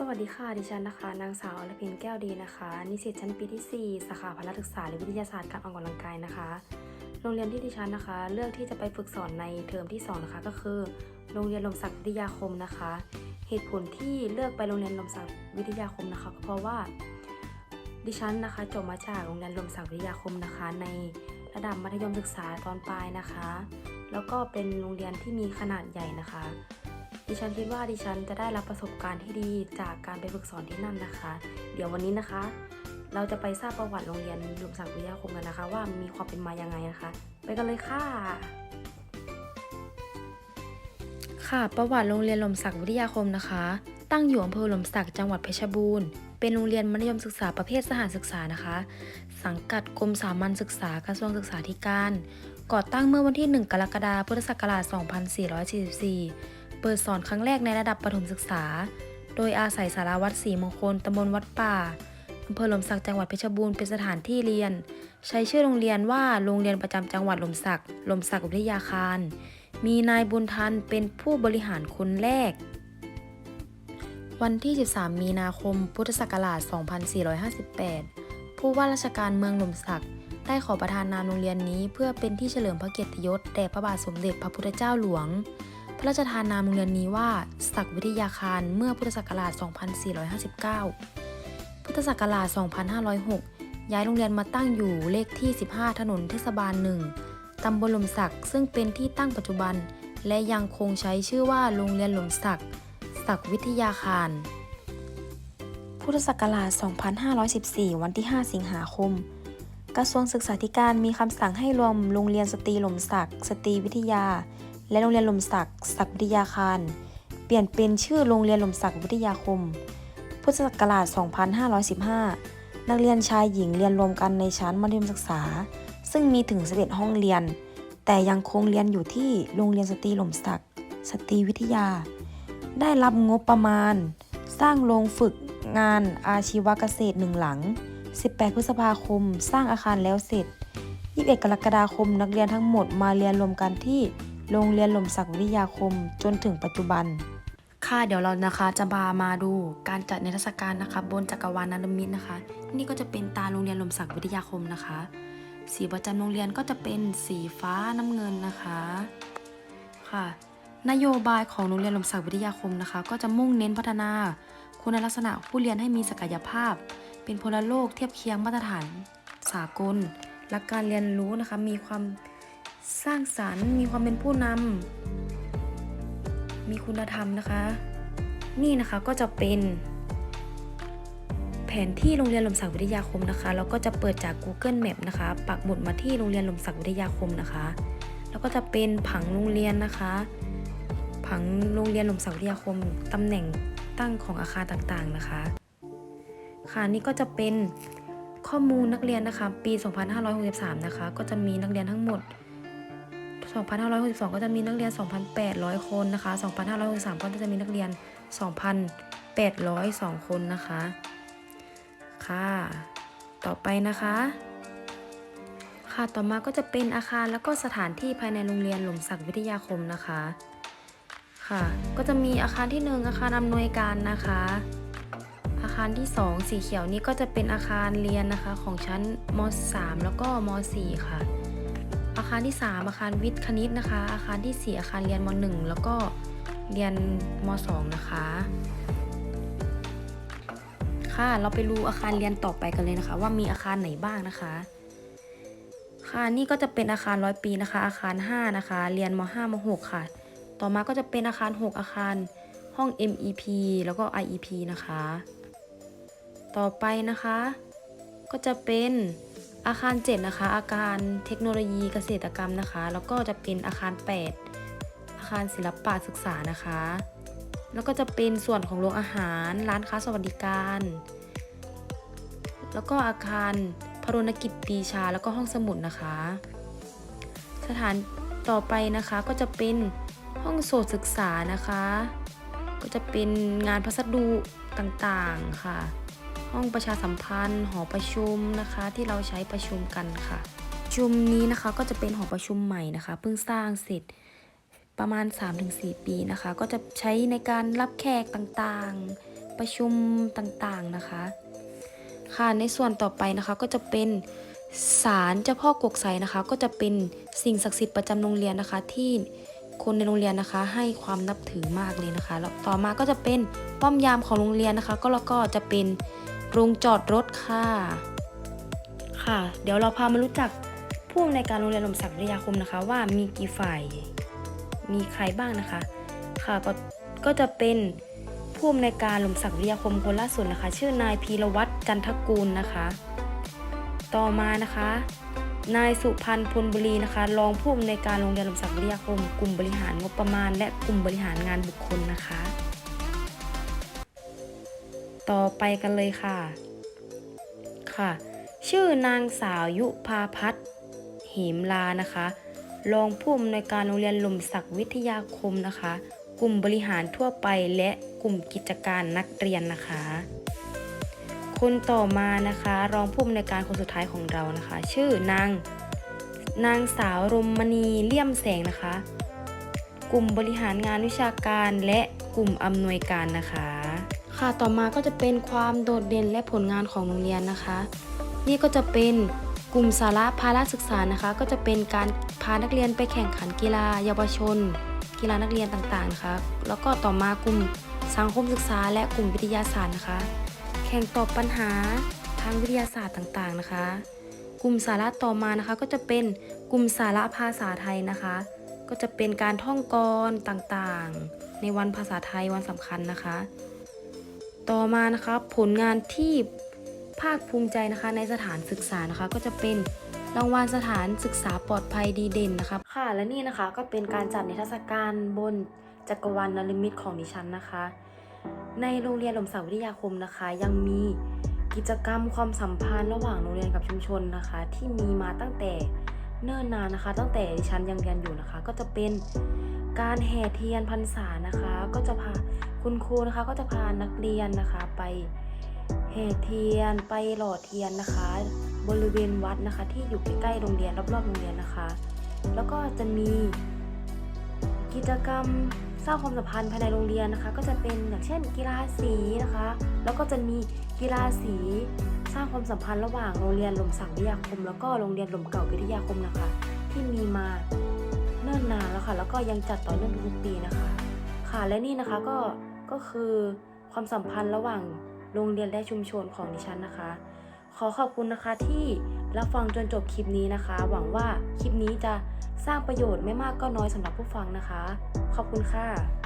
สวัสดีค่ะดิฉันนะคะ นางสาวอรพินแก้วดีนะคะ นิสิตชั้นปีที่ 4 สาขาพละศึกษาหรือวิทยาศาสตร์การออกกำลังกายนะคะ โรงเรียนที่ดิฉันนะคะ เลือกที่จะไปฝึกสอนในเทอมที่2นะคะก็คือ โรงเรียนลมศักดิ์วิทยาคมนะคะ เหตุผลที่เลือกไปโรงเรียนลมศักดิ์วิทยาคมนะคะก็เพราะว่า ดิฉันนะคะจบมาจากโรงเรียนลมศักดิ์วิทยาคมนะคะ ในระดับมัธยมศึกษาตอนปลายนะคะ แล้วก็เป็นโรงเรียนที่มีขนาดใหญ่นะคะ ดิฉันคิดว่าดิฉันจะได้รับประสบการณ์ที่ดีจากการไปฝึกสอนที่นั่นนะคะ เดี๋ยววันนี้นะคะ เราจะไปทราบประวัติโรงเรียนหลมศักดิ์วิทยาคมกันนะคะ ว่ามีความเป็นมายังไงนะคะ ไปกันเลยค่ะ ค่ะ ประวัติโรงเรียนหลมศักดิ์วิทยาคมนะคะ ตั้งอยู่อำเภอหลมศักดิ์จังหวัดเพชรบูรณ์เป็นโรงเรียนมัธยมศึกษาประเภทสถานศึกษานะคะ สังกัดกรมสามัญศึกษากระทรวงศึกษาธิการ ก่อตั้งเมื่อวันที่ 1 กรกฎาคมพุทธศักราช 2444 เปิดสอนครั้งแรกในระดับประถมศึกษา โดยอาศัยสารวัตรศรีมงคลตำบลวัดป่าอำเภอหลมสักจังหวัดเพชรบูรณ์เป็นสถานที่เรียน ใช้ชื่อโรงเรียนว่าโรงเรียนประจำจังหวัดหลมสักหลมสักวิทยาคาร มีนายบุญทันเป็นผู้บริหารคนแรก วันที่ 13 มีนาคม พุทธศักราช 2458 ผู้ว่าราชการเมืองหลมสักได้ขอประทานนามโรงเรียนนี้เพื่อเป็นที่เฉลิมพระเกียรติยศแด่พระบาทสมเด็จพระพุทธเจ้าหลวง พระราชทานนามโรงเรียนนี้ว่าศักวิทยาคารเมื่อพุทธศักราช 2459 พุทธศักราช 2506 ย้ายโรงเรียนมาตั้งอยู่เลขที่ 15 ถนนเทศบาล1ตำบลหลมสักซึ่งเป็นที่ตั้งปัจจุบัน และยังคงใช้ชื่อว่าโรงเรียนหลมสักศักวิทยาคาร พุทธศักราช 2514 วันที่ 5 สิงหาคมกระทรวงศึกษาธิการมีคำสั่งให้รวมโรงเรียนสตรีหล่มสักสตรีวิทยา และโรงเรียนหล่มสักดิ์ศักดิ์วิทยาคาร เปลี่ยนเป็นชื่อโรงเรียนหล่มสักดิ์วิทยาคม พุทธศักราช 2515 นักเรียนชายหญิงเรียนรวมกันในชั้นมัธยมศึกษา ซึ่งมีถึง11ห้องเรียน แต่ยังคงเรียนอยู่ที่โรงเรียนสตรีหล่มสักดิ์สตรีวิทยา ได้รับงบประมาณ สร้างโรงฝึกงานอาชีวเกษตรหนึ่งหลัง 18 พฤษภาคม สร้างอาคารแล้วเสร็จ 21 กรกฎาคม นักเรียนทั้งหมดมาเรียนรวมกันที่ โรงเรียนหล่มศักดิ์วิทยาคมจนถึงปัจจุบัน ค่ะเดี๋ยวเรานะคะจะมามาดูการจัดนิทรรศการนะคะ บนจักรวาลนารมิตนะคะ นี่ก็จะเป็นตาโรงเรียนหล่มศักดิ์วิทยาคมนะคะ สีประจำโรงเรียนก็จะเป็นสีฟ้าน้ำเงินนะคะค่ะ นโยบายของโรงเรียนหล่มศักดิ์วิทยาคมนะคะ ก็จะมุ่งเน้นพัฒนา คุณลักษณะผู้เรียนให้มีศักยภาพ เป็นพลโลกเทียบเคียงมาตรฐานสากลหลักการเรียนรู้นะคะมีความ สร้างสรรค์มีความเป็นผู้นำมีคุณธรรมนะคะ นี่นะคะก็จะเป็น แผนที่โรงเรียนลมศักดิ์วิทยาคมนะคะแล้วก็จะเปิดจาก Google Map นะคะ ปักหมุดมาที่โรงเรียนลมศักดิ์วิทยาคมนะคะ แล้วก็จะเป็นผังโรงเรียนนะคะ ผังโรงเรียนลมศักดิ์วิทยาคมตำแหน่งตั้งของอาคารต่างๆนะคะ ค่ะนี่ก็จะเป็นข้อมูลนักเรียนนะคะ ปี 2563 นะคะ ก็จะมีนักเรียนทั้งหมด 2562 ก็จะมีนักเรียน 2,800 คนนะคะ 2563 ก็จะมีนักเรียน 2,802 คนนะคะ ค่ะ ต่อไปนะคะ ค่ะ ต่อมาก็จะเป็นอาคารแล้วก็สถานที่ภายในโรงเรียนหล่มศักดิ์วิทยาคมนะคะ ค่ะ ก็จะมีอาคารที่ 1 อาคารอำนวยการนะคะ อาคารที่ 2 สีเขียวนี้ก็จะเป็นอาคารเรียนนะคะของชั้นม .3 แล้วก็ม .4 ค่ะ อาคารที่ 3 อาคารวิทย์คณิตนะคะ อาคารที่ 4 อาคารเรียนม .1 แล้วก็เรียนม .2 นะคะ ค่ะเราไปดูอาคารเรียนต่อไปกันเลยนะคะ ว่ามีอาคารไหนบ้างนะคะ ค่ะนี่ก็จะเป็นอาคารร้อยปีนะคะ อาคาร 5 นะคะ เรียนม .5 ม .6 ค่ะ ต่อมาก็จะเป็นอาคาร 6 อาคารห้อง MEP แล้วก็ IEP นะคะ ต่อไปนะคะ ก็จะเป็น อาคาร 7 นะคะ อาคารเทคโนโลยีเกษตรกรรมนะคะ แล้วก็จะเป็นอาคาร 8 อาคารศิลปะศึกษานะคะ แล้วก็จะเป็นส่วนของโรงอาหาร ร้านค้าสวัสดิการ แล้วก็อาคารพรณกิจปีชาแล้วก็ห้องสมุดนะคะ สถานต่อไปนะคะก็จะเป็นห้องโสตศึกษานะคะ ก็จะเป็นงานพัสดุต่างๆค่ะ ห้องประชาสัมพันธ์ หอประชุมนะคะที่เราใช้ประชุมกันค่ะ ชุมนี้นะคะก็จะเป็นหอประชุมใหม่นะคะ เพิ่งสร้างเสร็จประมาณ 3-4 ปีนะคะ ก็จะใช้ในการรับแขกต่างๆ ประชุมต่างๆนะคะ ค่ะในส่วนต่อไปนะคะก็จะเป็นศาลเจ้าพ่อกกไสนะคะ ก็จะเป็นสิ่งศักดิ์สิทธิ์ประจำโรงเรียนนะคะที่คนในโรงเรียนนะคะ ให้ความนับถือมากเลยนะคะแล้วต่อมาก็จะเป็นป้อมยามของโรงเรียนนะคะ ก็แล้วก็จะเป็น โรงจอดรถค่ะ ค่ะ เดี๋ยวเราพามารู้จักผู้อำนวยการโรงเรียนหลมศักดิ์วิทยาคมนะคะ ว่ามีกี่ฝ่ายมีใครบ้างนะคะ ค่ะก็ก็จะเป็นผู้อำนวยการหลมศักดิ์วิทยาคมคนล่าสุดนะคะ ชื่อนายพีรวัตรจันทกูลนะคะ ต่อมานะคะ นายสุพันธ์พลบุรีนะคะ รองผู้อำนวยการโรงเรียนหลมศักดิ์วิทยาคม กลุ่มบริหารงบประมาณ และกลุ่มบริหารงานบุคคลนะคะ ต่อไปกันเลยค่ะ ค่ะ ชื่อนางสาวยุพาพัฒน์เหมลานะคะรองผู้อำนวยการโรงเรียนหลมศักดิ์วิทยาคมนะคะ กลุ่มบริหารทั่วไปและกลุ่มกิจการนักเรียนนะคะ คนต่อมานะคะรองผู้อำนวยการคนสุดท้ายของเรานะคะ ชื่อนางนางสาวรมมณีเลี่ยมแสงนะคะ กลุ่มบริหารงานวิชาการและกลุ่มอำนวยการนะคะ ค่ะต่อมาก็จะเป็นความโดดเด่นและผลงานของโรงเรียนนะคะ นี่ก็จะเป็นกลุ่มสาระภาระศึกษานะคะ ก็จะเป็นการพานักเรียนไปแข่งขันกีฬาเยาวชน กีฬานักเรียนต่างๆนะคะแล้วก็ต่อมากลุ่มสังคมศึกษา และกลุ่มวิทยาศาสตร์นะคะ แข่งตอบปัญหาทางวิทยาศาสตร์ต่างๆนะคะ กลุ่มสาระต่อมานะคะ ก็จะเป็นกลุ่มสาระภาษาไทยนะคะ ก็จะเป็นการท่องกรต่างๆ ในวันภาษาไทยวันสำคัญนะคะ ต่อมานะคะผลงานที่ภาคภูมิใจนะคะในสถานศึกษานะคะก็จะเป็นรางวัลสถานศึกษาปลอดภัยดีเด่นนะคะค่ะและนี่นะคะก็เป็นการจัดนิทรรศการบนจักรวาลนลมิตของดิฉันนะคะ ในโรงเรียนหลมศักดิ์วิทยาคมนะคะ ยังมีกิจกรรมความสัมพันธ์ระหว่างโรงเรียนกับชุมชนนะคะ ที่มีมาตั้งแต่เนิ่นนานนะคะ ตั้งแต่ดิฉันยังเรียนอยู่นะคะ ก็จะเป็นการแห่เทียนพรรษานะคะ ก็จะพา คุณครูนะคะก็จะพานักเรียนนะคะไปแห่เทียนไปหล่อเทียนนะคะ บริเวณวัดนะคะ ที่อยู่ใกล้ๆโรงเรียนรอบๆโรงเรียนนะคะ แล้วก็จะมีกิจกรรมสร้างความสัมพันธ์ภายในโรงเรียนนะคะ ก็จะเป็นอย่างเช่นกีฬาสีนะคะ แล้วก็จะมีกีฬาสีสร้างความสัมพันธ์ระหว่างโรงเรียนหลมศักดิ์วิทยาคม แล้วก็โรงเรียนหลมเก่าวิทยาคมนะคะ ที่มีมาเนิ่นนานแล้วค่ะ แล้วก็ยังจัดต่อเนื่องทุกปีนะคะ ค่ะและนี่นะคะก็ ก็คือความสัมพันธ์ระหว่างโรงเรียนและชุมชนของดิฉันนะคะ ขอขอบคุณนะคะที่รับฟังจนจบคลิปนี้นะคะ หวังว่าคลิปนี้จะสร้างประโยชน์ไม่มากก็น้อยสำหรับผู้ฟังนะคะ ขอบคุณค่ะ